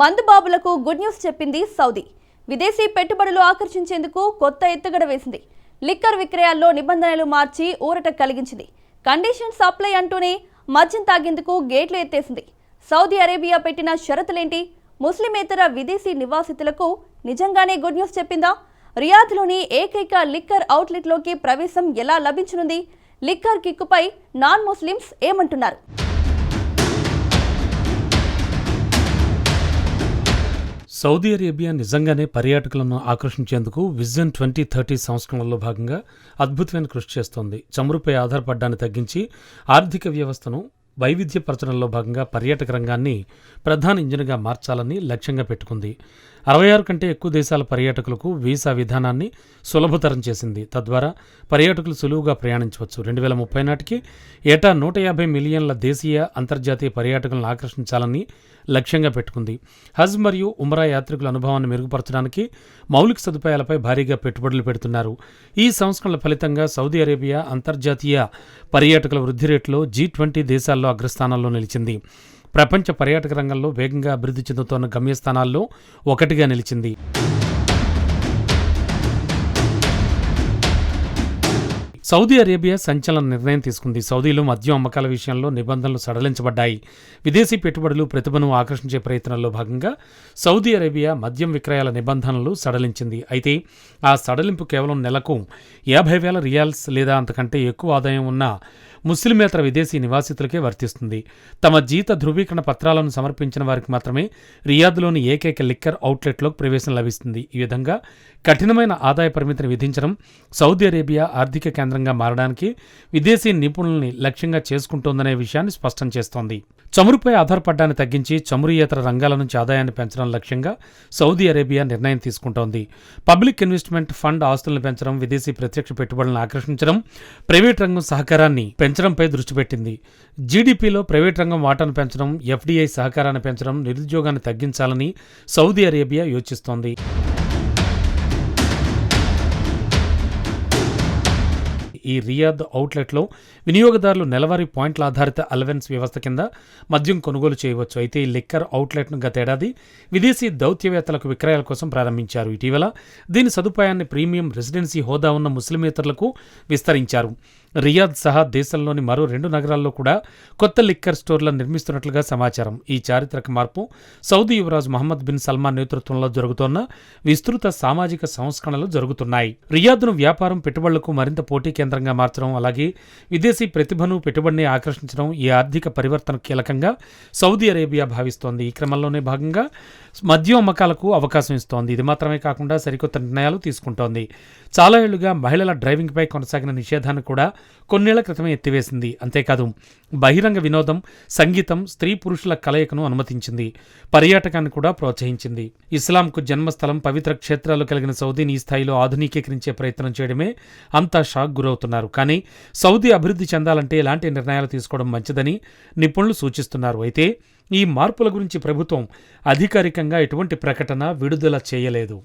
మందుబాబులకు good news చెప్పింది Saudi. విదేశీ పెట్టుబడులు ఆకర్షించేందుకు కొత్త ఎత్తుగడ వేసింది. లిక్కర్ విక్రయాల్లో నిబంధనలు మార్చి ఊరట కలిగించింది. కండిషన్ సప్లై అంటూనే మద్యం తాగేందుకు గేట్లు ఎత్తేసింది. సౌదీ అరేబియా పెట్టిన షరతులేంటి? ముస్లిమేతర విదేశీ నివాసితులకు నిజంగానే గుడ్ న్యూస్ చెప్పిందా? రియాద్లోని ఏకైక లిక్కర్ అవుట్లెట్లోకి ప్రవేశం ఎలా లభించనుంది? లిక్కర్ కిక్కుపై నాన్ ముస్లిమ్స్ ఏమంటున్నారు? సౌదీ అరేబియా నిజంగానే పర్యాటకులను ఆకర్షించేందుకు విజన్ ట్వంటీ థర్టీ సంస్కరణలో భాగంగా అద్భుతమైన కృషి చేస్తోంది. చమురుపై ఆధారపడ్డాన్ని తగ్గించి ఆర్థిక వ్యవస్థను వైవిధ్యపరచడంలో భాగంగా పర్యాటక రంగాన్ని ప్రధాన ఇంజిన్గా మార్చాలని లక్ష్యంగా పెట్టుకుంది. అరవై ఆరు కంటే ఎక్కువ దేశాల పర్యాటకులకు వీసా విధానాన్ని సులభతరం చేసింది. తద్వారా పర్యాటకులు సులువుగా ప్రయాణించవచ్చు. రెండు వేల ముప్పై నాటికి ఏటా నూట యాభై మిలియన్ల దేశీయ అంతర్జాతీయ పర్యాటకులను ఆకర్షించాలని లక్ష్యంగా పెట్టుకుంది. హజ్ మరియు ఉమ్రా యాత్రికుల అనుభవాన్ని మెరుగుపరచడానికి మౌలిక సదుపాయాలపై భారీగా పెట్టుబడులు పెడుతున్నారు. ఈ సంస్కరణల ఫలితంగా సౌదీ అరేబియా అంతర్జాతీయ పర్యాటకుల వృద్ధి రేటులో జీ ట్వంటీ దేశాల్లో అగ్రస్థానంలో నిలిచింది. ప్రపంచ పర్యాటక రంగంలో వేగంగా అభివృద్ధి చెందుతున్న గమ్యస్థానాల్లో ఒకటిగా నిలిచింది. సౌదీ అరేబియా సంచలన నిర్ణయం తీసుకుంది. సౌదీలో మద్యం అమ్మకాల విషయంలో నిబంధనలు సడలించబడ్డాయి. విదేశీ పెట్టుబడులు ప్రతిభను ఆకర్షించే ప్రయత్నంలో భాగంగా సౌదీ అరేబియా మద్యం విక్రయాల నిబంధనలు సడలించింది. అయితే ఆ సడలింపు కేవలం నెలకు యాభై వేల రియాల్స్ లేదా అంతకంటే ఎక్కువ ఆదాయం ఉన్న ముస్లిమేతర విదేశీ నివాసితులకే వర్తిస్తుంది. తమ జీత ధృవీకరణ పత్రాలను సమర్పించిన వారికి మాత్రమే రియాద్లోని ఏకైక లిక్కర్ అవుట్లెట్లోకి ప్రవేశం లభిస్తుంది. ఈ విధంగా కఠినమైన ఆదాయ పరిమితిని విధించడం సౌదీ అరేబియా ఆర్థిక కేంద్రం కేంద్రంగా మారడానికి విదేశీ నిపుణుల్ని లక్ష్యంగా చేసుకుంటోందనే విషయాన్ని స్పష్టం చేస్తోంది. చమురుపై ఆధారపడ్డాన్ని తగ్గించి చమురుయేతర రంగాల నుంచి ఆదాయాన్ని పెంచడం లక్ష్యంగా సౌదీ అరేబియా నిర్ణయం తీసుకుంటోంది. పబ్లిక్ ఇన్వెస్ట్మెంట్ ఫండ్ ఆస్తులను పెంచడం విదేశీ ప్రత్యక్ష పెట్టుబడులను ఆకర్షించడం ప్రైవేట్ రంగం సహకారాన్ని పెంచడంపై దృష్టి పెట్టింది. జీడీపీలో ప్రైవేట్ రంగం వాటాను పెంచడం ఎఫ్డీఐ సహకారాన్ని పెంచడం నిరుద్యోగాన్ని తగ్గించాలని సౌదీ అరేబియా యోచిస్తోంది. ఈ రియాద్ అవుట్లెట్లో వినియోగదారులు నెలవారీ పాయింట్ల ఆధారిత అలవెన్స్ వ్యవస్థ కింద మద్యం కొనుగోలు చేయవచ్చు. అయితే ఈ లిక్కర్ అవుట్లెట్ను గతేడాది విదేశీ దౌత్యవేత్తలకు విక్రయాల కోసం ప్రారంభించారు. ఇటీవల దీని సదుపాయాన్ని ప్రీమియం రెసిడెన్సీ హోదా ఉన్న ముస్లిమేతరులకు విస్తరించారు. రియాద్ సహా దేశంలోని మరో రెండు నగరాల్లో కూడా కొత్త లిక్కర్ స్టోర్లను నిర్మిస్తున్నట్లుగా సమాచారం. ఈ చారిత్రక మార్పు సౌదీ యువరాజు మహమ్మద్ బిన్ సల్మాన్ నేతృత్వంలో జరుగుతోన్న విస్తృత సామాజిక సంస్కరణలు జరుగుతున్నాయి. రియాద్ను వ్యాపారం పెట్టుబడులకు మరింత పోటీ కేంద్రంగా మార్చడం అలాగే విదేశీ ప్రతిభను పెట్టుబడిని ఆకర్షించడం ఈ ఆర్థిక పరివర్తన కీలకంగా సౌదీ అరేబియా భావిస్తోంది. ఈ క్రమంలోనే భాగంగా మద్యం అమ్మకాలకు అవకాశం ఇస్తోంది. ఇది మాత్రమే కాకుండా సరికొత్త నిర్ణయాలు తీసుకుంటోంది. చాలా ఏళ్ళుగా మహిళల డ్రైవింగ్పై కొనసాగిన నిషేధాన్ని కూడా కొన్నేళ్ళ క్రితమే ఎత్తివేసింది. అంతేకాదు బహిరంగ వినోదం సంగీతం స్త్రీ పురుషుల కలయికను అనుమతించింది. పర్యాటకాన్ని కూడా ప్రోత్సహించింది. ఇస్లాంకు జన్మస్థలం పవిత్ర క్షేత్రాలు కలిగిన సౌదీని ఈ స్థాయిలో ఆధునికీకరించే ప్రయత్నం చేయడమే అంతా షాక్ గురవుతున్నారు. కానీ సౌదీ అభివృద్ధి చెందాలంటే ఎలాంటి నిర్ణయాలు తీసుకోవడం మంచిదని నిపుణులు సూచిస్తున్నారు. అయితే ఈ మార్పుల గురించి ప్రభుత్వం అధికారికంగా ఎటువంటి ప్రకటన విడుదల చేయలేదు.